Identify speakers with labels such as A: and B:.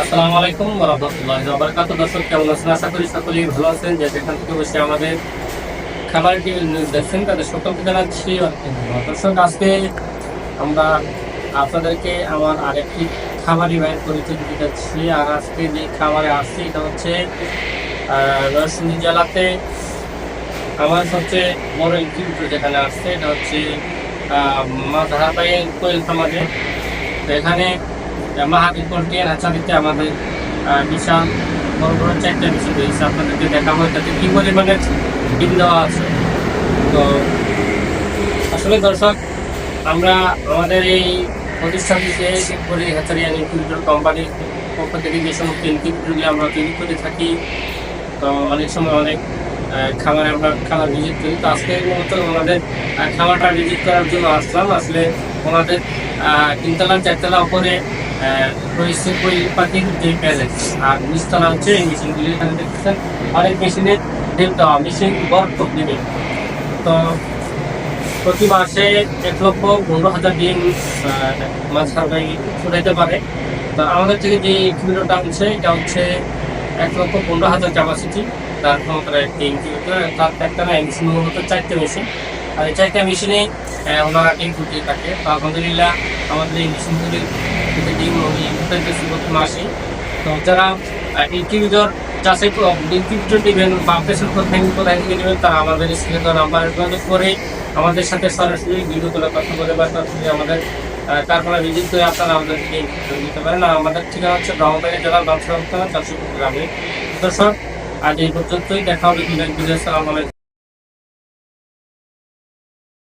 A: আসসালামু আলাইকুম রহমতুল্লাহ বারাকাত দর্শক, কেমন আছেন? আশা করি সকলেই ভালো আছেন। যে যেখান থেকে বসে আমাদের খাবার টিভি নিউজ দেখছেন, তাদের সকলকে জানাচ্ছি। দর্শক, আজকে আমরা আপনাদেরকে আমার আরেকটি খাবারই বাইর পরিচয় দিতে যাচ্ছি। আর আজকে যে খাবারে আসছি, এটা হচ্ছে নরসিংদী জেলাতে আমার সবচেয়ে বড় ইনকিউবেটর যেখানে আসছে, এটা হচ্ছে মাধারাবাই কোয়েল খামারে। এখানে মাহাবীর কন্টিয়ান হাঁচালিতে আমাদের বিশাল বড় বড় চারটা বিষয় রয়েছে। আপনাদেরকে দেখাবো এটাতে কি পরিমাণের ডিম দেওয়া আছে। তো আসলে দর্শক আমরা আমাদের এই প্রতিষ্ঠানটিতে শিবপুরি হ্যাচারিয়ান ইনকিউবেটর কোম্পানির পক্ষ থেকে যে সমস্ত ইনকিউবেটরগুলি আমরা তৈরি করে থাকি তো অনেক সময় অনেক খাবার আমরা খাবার ভিজিট করি। তো আজকে মূলত ওনাদের আহ, খাবারটা ভিজিট করার জন্য আসলাম। আসলে ওনাদের তিনতলা চারতলা আহ, আর এই তো প্রতি মাসে এক লক্ষ পনেরো হাজার পারে। তো আমাদের থেকে যে কিলোটা আনছে, এটা হচ্ছে এক লক্ষ পনেরো হাজার ক্যাপাসিটি তার ক্ষমতার একটি ইনকিউবেটর তার একটা না মূলত চারটে মেশিন। আর চারটে মেশিনে ওনারা ডিম ফুটিয়ে থাকে। তো আলহামদুলিল্লাহ আমাদের এই মেশিনগুলির ডিম উনি তো যারা ইনকিউবেটর চাষে ইনকিউবেটর নেবেন বা পেশেন্ট কোথায় থেকে নেবেন তারা আমাদের স্ক্রিনে নাম্বার যোগাযোগ করে, আমাদের সাথে সরাসরি ভিডিও করে কথা বলে বা আমাদের কারখানা ভিজিট করে আপনারা আমাদেরকে দিতে পারেন। আর আমাদের ঠিকানা হচ্ছে ব্রাহ্মণবাড়ি জেলার ব্যবসা চারশো গ্রামে। দর্শক, আজ এই পর্যন্তই। দেখা হবে বিদায় সালাম